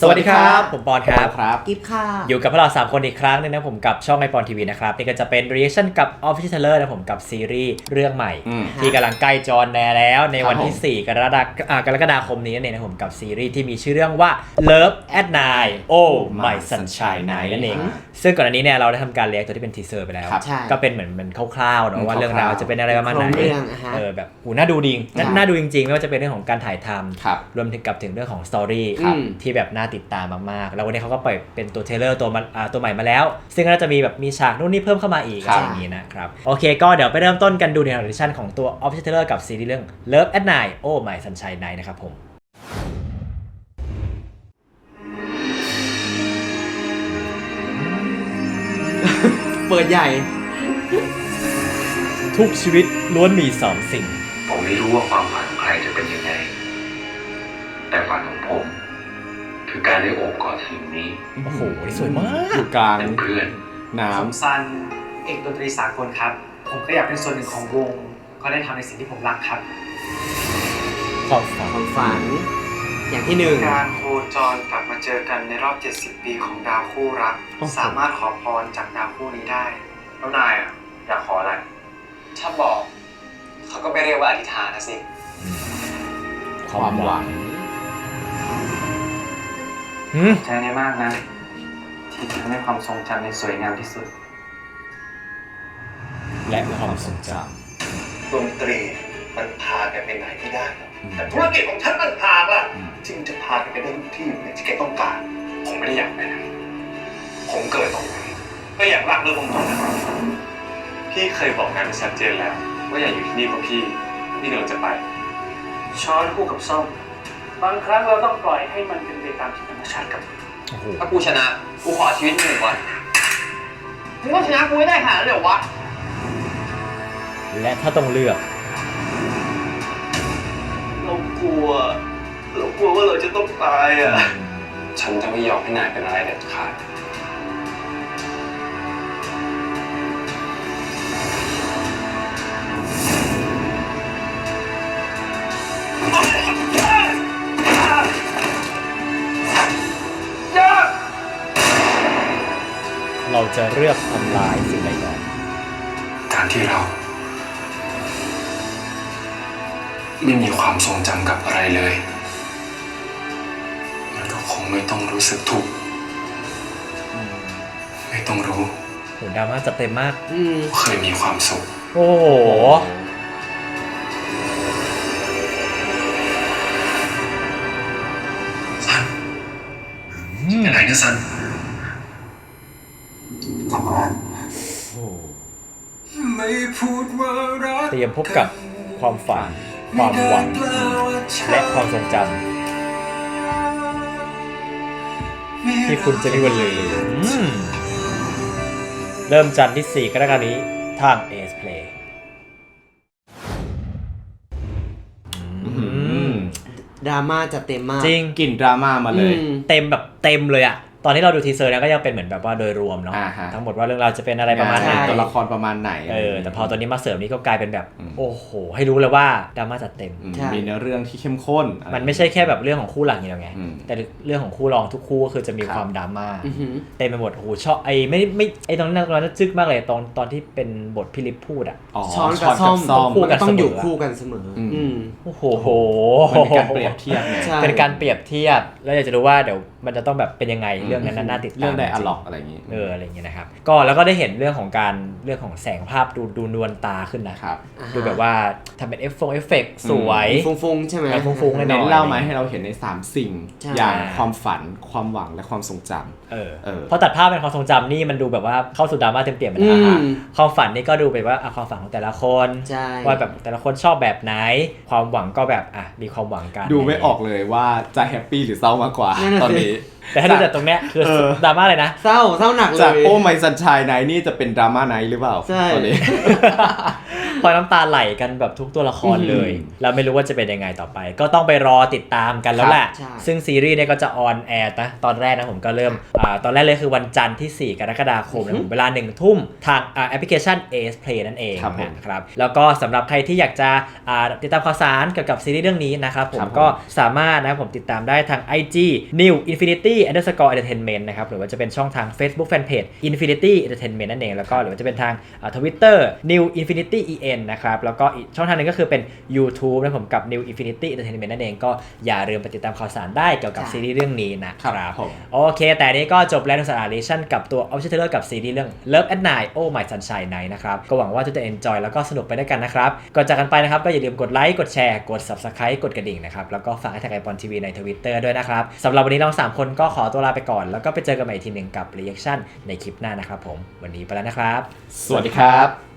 สวัสดีครับ ผมปอนครับ ครับกิฟค่ะ อยู่กับพวกเรา3คนอีกครั้งหนึงนะผมกับช่องไอปอนทีวีนะครับ นี่ก็จะเป็น reaction กับ Official Trailer นะผมกับซีรีส์เรื่องใหม่ อืม ที่กำลังใกล้จอแนแล้ว ในวันครับที่ 4 กรกฎาอ่ากรกฎาคมนี้นั่นเองนะผมกับซีรีส์ที่มีชื่อเรื่องว่า Love at Night Oh My Sunshine Night นั่นเองอ่า ซึ่งก่อนอันนี้เนี่ยเราได้ทำการเรียกตัวที่เป็นทีเซอร์ไปแล้ว ครับใช่ก็เป็นเหมือนเป็นคร่าวๆเนอะว่าคร่าวๆเรื่องราวจะเป็นอะไรประมาณไหนโครงเรื่องอะฮะ เออแบบหูน่าดูดีน่าใช่น่าดูจริงๆ ไม่ว่าจะเป็นเรื่องของการถ่ายทำครับรวมถึงกับถึงเรื่องของสตอรี่ครับที่แบบน่าติดตามมากๆ แล้ววันนี้เขาก็ปล่อยเป็นตัวเทรลเลอร์ตัวมันอ่าตัวใหม่มาแล้ว ซึ่งก็น่าจะมีแบบมีฉากนู่นนี่เพิ่มเข้ามาอีกครัอะบไรอย่างนี้นะครับโอเคก็เดี๋ยวไปเริ่มต้นกันดูในออดิชั่นของตัว Official Trailer กับซีรีส์เรื่อง Love at Night Oh My Sunshine Night นะครับผม เปิดใหญ่ ทุกชีวิตล้วนมีสองสิ่ง ผมไม่รู้ว่าความฝันของใครจะเป็นยังไง แต่ฝันของผม คือการได้โอบกอดสิ่งนี้โอ้โหนี่สวยมากอยู่กลางเป็นเพื่อน น้ผมซันเอกดนตรีสากลครับ ผมก็อยากเป็นส่วนหนึ่งของวง ก็ได้ทำในสิ่งที่ผมรักครับความฝัน ความฝัน อย่างที่หนึ่ง การโคจรกลับมาเจอกันในรอบ 70 ปีของดาวคู่รักสามารถขอพรจากดาวคู่นี้ได้ แล้วนายอะ อยากขออะไร ถ้าบอก เขาก็ไม่เรียกว่าอธิษฐานนะสิำความหวังหืมใจในมากนะ ที่ทำให้ความทรงจำในสวยงามที่สุด และความทรงจดนตรีมันพากันไปไหนไม่ได้หรอกอืม แต่ธุรกิจของฉันมันพากล่ะอืมที่มันจะพากันไปได้ทุกที่เนี่ยที่แกต้องการ ผมไม่ได้อยากไปไหนผมเกิดตรงนี้ก็อยากรักเรื่องของมันพี่เคยบอกงานไปชัดเจนแล้วว่าอย่าอยู่ที่นี่เพราะพี่พี่กำลังจะไป ช้อนคู่กับส้มบางครั้งเราต้องปล่อยให้มันเป็นไปตามที่ธรรมชาติกับำโอ้โหถ้ากูชนะกูขอชีวิตมึงหนึ่งวันมึงว่าชนะกูไม่ได้ขนาดนั้นเลยเหรอวะ และถ้าต้องเลือกเรา กลัว เรากลัวว่าเราจะต้องตายอะ ฉันจะไม่ยอมให้นายเป็นอะไรเด็ดขาด เราจะเลือกทำลายสิ่งใดก่อน การที่เรา ไม่มีความทรงจำกับอะไรเลย มันก็คงไม่ต้องรู้สึกทุกข์ไม่ต้องรู้ โหดราม่าจัดเต็มมาก อืมว่าเคยมีความสุข โอ้โห ซันยังไงนะซันไม่พูดว่ารักเตรียมพบกับความฝัน ความหวัง และความทรงจำที่คุณจะไม่วันลืมอืมเริ่มจันทร์ที่ 4 กรกฎาคมนี้ทาง AS Play อืมดราม่าจัดเต็มมากจริงกลิ่นดราม่ามาเลยอืมเต็มแบบเต็มเลยอะ ตอนที่เราดูทีเซอร์เนี่ยก็ยังเป็นเหมือนแบบว่าโดยรวมเนาะอ่าฮะ ทั้งหมดว่าเรื่องราวจะเป็นอะไรประมาณไหนใช่ ตัวละครประมาณไหนเออแต่พอตอนนี้มาเสริมนี่ก็กลายเป็นแบบอืมโอ้โห ให้รู้เลยว่าดราม่าจัดเต็ม อืมใช่ มีเนื้อเรื่องที่เข้มข้นอะร มันไม่ใช่แค่แบบเรื่องของคู่หลักอย่างเดียวไง อืม แต่เรื่องของคู่รองทุกคู่ก็คือจะมีครับความดราม่าอือหือ เต็มไปหมดโอ้โหชอบไอ้ไม่ไม่ไอ้ตอนนั้นตอนนั้นจึ๊กมากเลยตอนตอนที่เป็นบทพี่ลิปพูดอะ อ๋อช้อนกับส้มช้อนคู่กันต้องอยู่เสมอคู่กันเสมออม อืม โอ้โห มันเป็นการเปรียบเทียบไง ใช่ เป็นการเปรียบเทียบ แล้วอยากจะรู้ว่าเดี๋ยวมันจะต้องแบบเป็นยังไงเรื่องนั้นน่าติดตามเรื่องไดอะจล็อกอะไรอย่างงี้เอออะไรอย่างเงี้ยนะครับก็แล้วก็ได้เห็นเรื่องของการเรื่องของแสงภาพดูดูนวลตาขึ้นนะครับอ่าฮะดูแบบว่าทำเป็นเอฟฟงเอฟเฟกสวยฟุ้งๆใช่ไหมเออฟุ้งๆแน่นอนเน้นเล่ามาให้เราเห็นใน 3 สิ่งใช่อย่างความฝันความหวังและความทรงจำเออเออพอตัดภาพเป็นความทรงจำนี่มันดูแบบว่าเข้าสู่ดราม่าเต็มเปี่ยมไปอืแล้วมความฝันนี่ก็ดูไปว่าอะความฝันของแต่ละคนใช่ว่าแบบแต่ละคนชอบแบบไหน ความหวังก็แบบอะมีความหวังกัน ดูไม่ออกเลยว่าจะแฮปปี้หรือเศร้ามากกว่านั่นน่ะตอนสินี้ แต่ถ้าดูจากตรงเนี้ยคือเออ ดราม่าเลยนะ เศร้าเศร้าหนักเลยจากโอ้ไมซันชายไนนี่จะเป็นดราม่าไนท์หรือเปล่าใช่ ตอนนี้พอน้ำตาไหลกันแบบทุกตัวละครเลยอืมเราไม่รู้ว่าจะเป็นยังไงต่อไป ก็ต้องไปรอติดตามกันแล้วแหละใช่ ซึ่งซีรีส์เนี่ยก็จะออนแอร์นะตอนแรกนะผมก็เริ่มอ่าตอนแรกเลยคือวันจันทร์ที่ 4 กรกฎาคมนะผมเวลาหนึ่งทุ่มทางอ่าแอปพลิเคชัน AS Play นั่นเองครับผมนะครับแล้วก็สำหรับใครที่อยากจะอ่าติดตามข่าวสารเกี่ยวกับซีรีส์เรื่องนี้นะครับผครัมบผม ก็สามารถนะครับผมติดตามได้ทาง IG New Infinity Underscore Entertainment นะครับหรือว่าจะเป็นช่องทาง Facebook Fanpage Infinity Entertainment นั่นเองแล้วก็หรือว่าจะเป็นทางทวิตเตอร์ New Infinity En นะครับ แล้วก็อีกช่องทางหนึงก็คือเป็น YouTube นะผมกับ New Infinity Entertainment นั่นเองก็อย่าลืมไปติดตามข่าวสารได้เกี่ยวกับใช่ซีรีส์เรื่องนี้นะครับผมโอเค แต่นี้ก็จบแล้วในสารเลชั่นกับตัว Official Trailer กับซีรีส์เรื่อง Love at Night Oh My Sunshine Night นะครับก็หวังว่าทุกท่านจะ enjoy แล้วก็สนุกไปด้วยกันนะครับก่อนจากกันไปนะครับก็อย่าลืมกดไลค์กดแชร์กด Subscribe กดกระดิ่งนะครับแล้วก็ฝากให้ทางไอปอนทีวีใน Twitter ด้วยนะครับสำหรับวันนี้เราสามคนก็ขอตัวลาไปก่อน แล้วก็ไปเจอกันใหม่อีกทีหนึ่งกับ reaction ในคลิปหน้านะครับผมวันนี้ไปแล้วนะครับ สวัสดีครับ